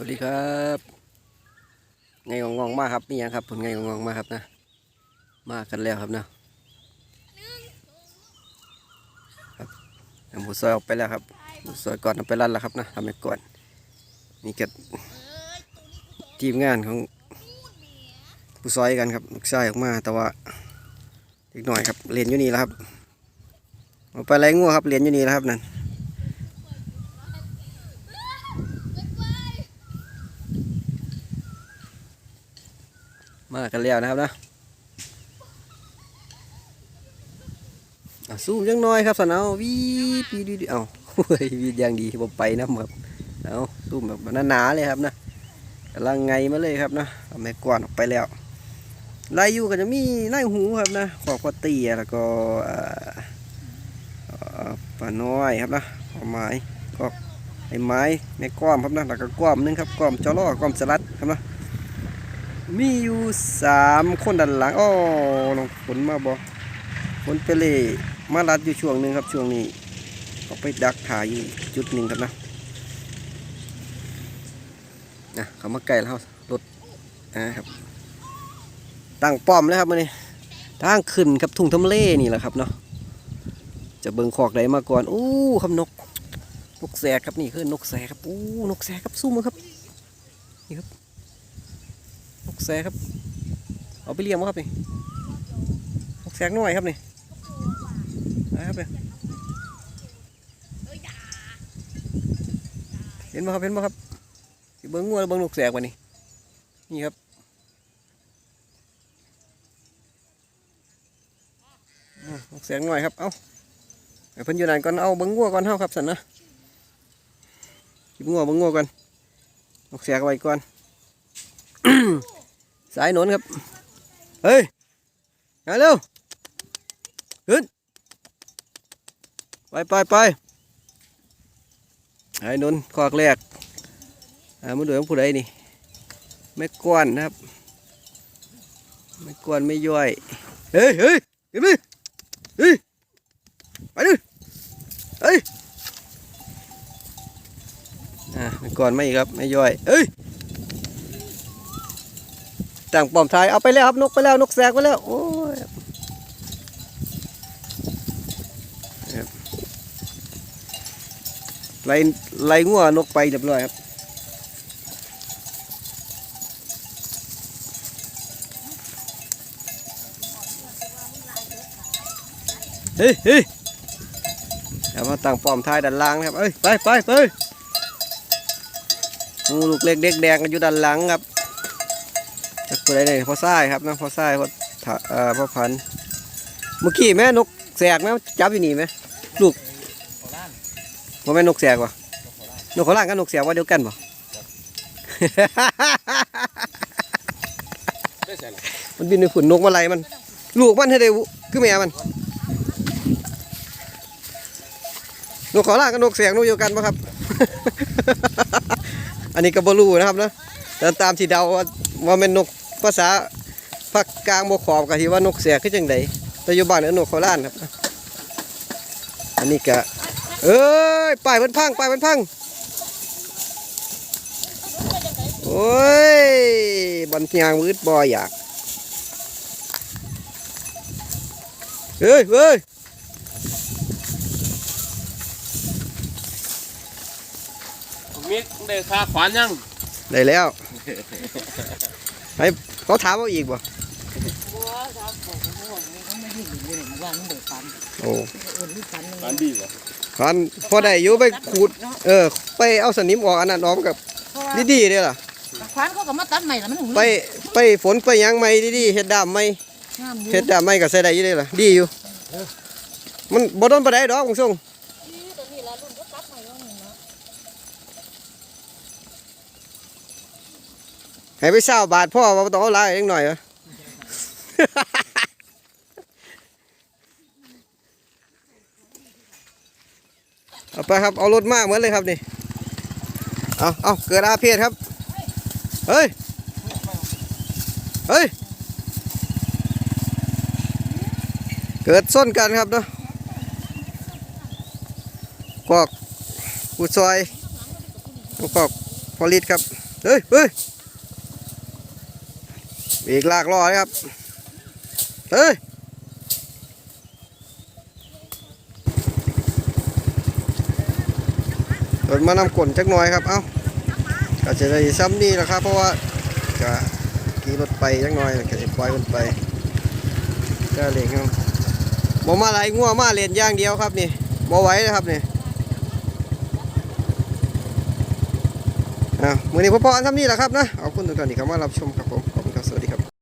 วัสดีครับไงงองมากครับนี่ยังครับผลไงงองมากครับนะ มากันแล้วครับนะครับนำหมูซอยออกไปแล้วครับหมูซอยก่อนเอาไปรันแล้วครับนะทำไปก่อนนี่ก็ทีมงานของผู้ซอยกันครับลูกชายออกมาแต่ว่าเล็กหน่อยครับเรียนอยู่นี่แล้วครับเอาไปไรงัวครับเรียนอยู่นี่แล้วครับนั่น มากันแล้วนะครับนะสู้ยังน้อยครับสันเอาวีดวีดวีดเอาเฮ้ยวีดยางดีผมไปนะครับเอาสู้แบบหนาๆเลยครับนะกำลังไงมาเลยครับนะเอาแม่กวาดออกไปแล้วลายอยู่ก็จะมีนาหูครับนะขอบกระเตีแล้วก็อ่าอ่าปลาน้อยครับนะขอไม้ก็ไอ้ไม้ในก้อมครับนะแล้วก็ก้อมนึงครับก้อมจอล่อก้อมสลัดครับนะ มีอยู่สามคนด้านหลังอ้อลงฝนมาบ่ฝนไปเลยมาลัดอยู่ช่วงหนึ่งครับช่วงนี้เขาไปดักถ่ายอยู่จุดหนึ่งครับนะนะเขามาไกลแล้วรถนะครับ ตั้งป้อมแล้วครับมันนี่ทางขึ้นครับทุ่งทำเลนี่แหละครับเนาะจะเบิ่งขอกใดมาก่อนอู้คำนก นกแสกครับนี่คือนกแสกครับอู้นกแสกครับสู้มือครับนี่ครับ กแสครับ เอาไปเลี้ยงมั้ครับนี่นกแสกน้อยครับนี่นะครับเนี่ยเห็นไหมครับเห็นไหมครับเบิ้งงัวเบิ้งนกแสกวะนี่นี่ครับอืมนกแสกน้อยครับ เอาให้เพิ่นอยู่นั่นก่อน เอาเบิ้งงัวก่อนเฮาครับสันนะจิบงัวเบิ้งงัวก่อนนกแสกไว้ก่อน สายหนนครับ เฮ้ยมาเร็ว ขึ้น ไปไปไปสายหนนคอกแรกอ่ามาดูของผู้ใดนี่ไม่กวนนะครับ ไม่กวนไม่ย่อย เฮ้ยเฮ้ยขึ้นไปเฮ้ย ไปดิเฮ้ย อ่าไม่กวนไม่ครับ ไม่ย่อย เฮ้ย ต่างป้อมทายเอาไปแล้วครับนกไปแล้วนกแสกไปแล้วโอ้ยไล่ไล่งัวนกไปเรียบร้อยครับเฮ้ยเฮ้ยเอามาตั้งป้อมทายด้านล่างนะครับเอ้ยไปไปไปงูลูกเล็กเด็กแดงกันอยู่ด้านหลังครับ จักตัวใดเนี่ยพอทรายครับนะพอทรายพอถาเอ่อพอพันเมื่อกี้แม่นกแสกแม่จับอยู่นี่ไหมลูกว่าแม่นกแสกวะนกขาล่างกับนกแสกว่าเดียวกันป่มันบินในฝุ่นนกมาไล่มัน ลูกมันให้ได้วุคือแม่มันนกขาล่างกับนกแสกนกเดียวกันปะครับ อันนี้ก็บรูนะครับนะแต่ตามที่เดาว่าว่าเป็นนก ภาษาภาคกลางบกขอบกับที่ว่านกแสกคือจังไดแต่อยู่บ้านเอิ้นนกเขาล้านครับ อันนี้ก็เอ้ยป้ายเพิ่นพังป้ายเพิ่นพังโอ้ยบันยางวืดบ่อยากเฮ้ยเฮ้ยมิกได้ค่าขวานยัง ได้แล้ว ให้เขาถามเอาอีกบ่โอ้ขวานดีเหรอคันพอได้อยู่ไปขูด เออ ไปเอาสนิมออกอันนั้นออกกับดีๆเด้อล่ะควานเขาก็มาตัดใหม่แล้วมันถึงไปไปฝนไปหยังไม่ดีๆเฮ็ดดามไม่งามอยู่เฮ็ดดามไม่ก็ใส่ได้อยู่เด้อล่ะดีอยู่ มันบ่โดนปานใดดอกมึงส่ง ตัวนี้ละรุ่นก็ตัดใหม่แล้วนี่เนาะ ให้ไปเศร้าบาทพ่อว่าต้องเอาลายเองหน่อยเหรอเอาไปครับ เอารถมากเหมือนเลยครับนี่ เอาเอาเกิดอาเพศครับ เฮ้ย เฮ้ย เกิดส้นกันครับเนาะกอกผู้ซอยกอกพอลิตครับ เฮ้ยเฮ้ย เบรกลากล้อเลยครับ เฮ้ยรถมานำกลนจักหน่อยครับ เอ้าก็จะได้ซ้ำนี่แหละครับ เพราะว่าก็ขี่รถไปจักหน่อยก็จะปล่อยมันไปก็เลยครับบ่มาไหลงัวมาเล่นย่างเดียวครับนี่บ่ไหวนะครับนี่อ่ามือนี้พ่อๆอันทำนี่แหละครับนะขอบคุณทุกท่านที่เข้ามารับชมครับผม สวัสดีครับ